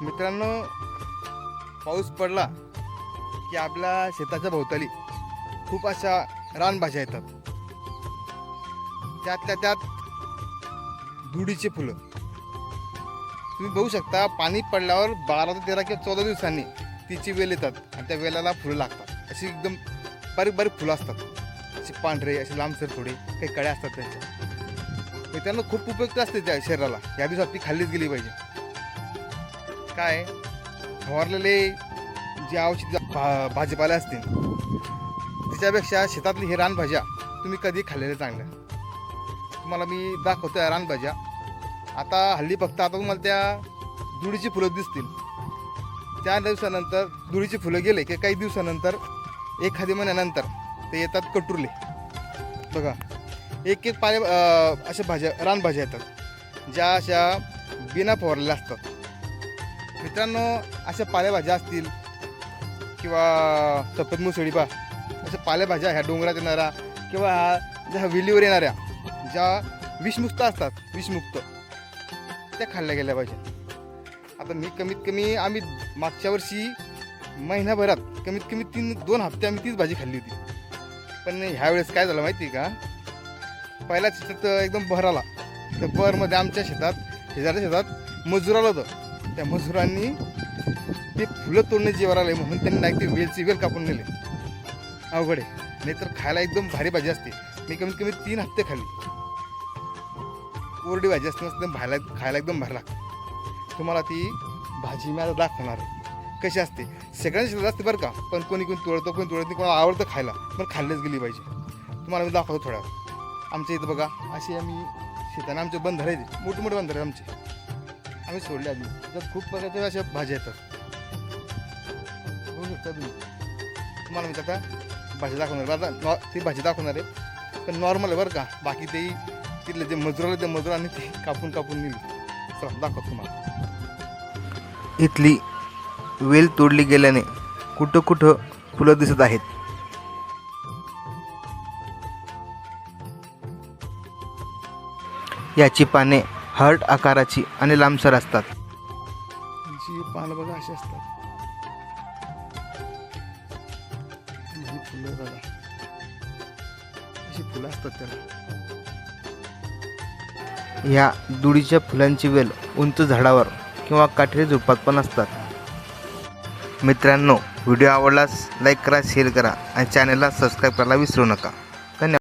मित्रांनो पाऊस पडला की आपल्या शेताच्या भोवताली खूप अशा रानभाज्या येतात. त्यातल्या त्यात धुडीचे फुलं. तुम्ही बघू शकता पाणी पडल्यावर बारा ते तेरा किंवा चौदा दिवसांनी तिची वेल येतात आणि त्या वेलाला फुलं लागतात. अशी एकदम बारीक बारीक फुलं असतात. असे पांढरे असे लांबसर थोडे काही कड्या असतात त्यांच्या. मित्रांनो खूप उपयुक्त असते त्या शरीराला. या दिवसात ती खाल्लीच गेली पाहिजे. काय? फवारलेले जे औषध भा भाजीपाला असतील त्याच्यापेक्षा शेतातली हे रानभाज्या तुम्ही कधी खाल्लेले चांगल्या तुम्हाला मी दाखवतो आहे रानभाज्या. आता हल्ली फक्त आता तुम्हाला त्या दुडीची फुलं दिसतील. त्या दिवसानंतर दुडीची फुलं गेले की काही दिवसानंतर एखादी महिन्यानंतर ते येतात कटुरले. बघा एक एक पाले अशा भाज्या रानभाज्या येतात ज्या अशा बिना फवारलेल्या असतात. मित्रांनो अशा पालेभाज्या असतील किंवा सफेद मुसळीपा अशा पालेभाज्या ह्या डोंगरात येणाऱ्या किंवा ह्या ज्या वेलीवर येणाऱ्या ज्या विषमुक्त असतात विषमुक्त त्या खाल्ल्या गेल्या पाहिजे आता मी कमीत कमी आम्ही मागच्या वर्षी महिन्याभरात कमीत कमी तीन दोन हप्ते आम्ही तीच भाजी खाल्ली होती. पण ह्यावेळेस काय झालं माहिती आहे का? पहिल्याच शेतात एकदम बहर आला. तर बहरमध्ये आमच्या शेतात शेजारच्या शेतात मजूर आलं होतं. त्या मजुरांनी ते फुलं तोडणे जीवावर आले म्हणून त्यांनी नाही ते वेलची वेल कापून नेले. अवघड आहे. नाहीतर खायला एकदम भारी भाजी असते. मी कमीत कमी तीन हप्ते खाल्ली. कोरडी भाजी असते एकदम भायला खायला एकदम भारी लागते. तुम्हाला ती भाजी मी आता दाखवणार आहे. कशी असते? सगळ्यांची शेतात असते बरं का. पण कोणी कोणी तोडतं कोणी तोडत नाही. कोणाला आवडतं खायला पण खाल्लीच गेली पाहिजे. तुम्हाला मी दाखवतो थोड्या आमच्या इथं बघा अशी आम्ही शेताने आमचे बंधारे मोठे मोठे बंधारे आमचे. आम्ही सोडल्या आम्ही त्याच्यात खूप प्रकारच्या अशा भाज्या येतात. बघू शकता तुम्ही. तुम्हाला मी आता भाजी दाखवणार आता नॉ ती भाजी दाखवणार आहे. पण नॉर्मल आहे बरं का. बाकी तेही तिथले जे मजुराला ते त्या मजुरांनी ते कापून कापून नेली. चला दाखवतो तुम्हाला. इथली वेल तोडली गेल्याने कुठं कुठं फुलं दिसत आहेत. याची पाने हार्ट आकाराची आणि लांबसर असतात. पानं बघा अशी असतात. ही फुलं बघा. अशी फुलं असतात त्याला. ह्या दुडीच्या फुलांची वेल उंच झाडावर किंवा काठेरी झोपात पण असतात. मित्रांनो व्हिडिओ आवडल्यास लाईक करा शेअर करा आणि चॅनलला सबस्क्राईब करायला विसरू नका.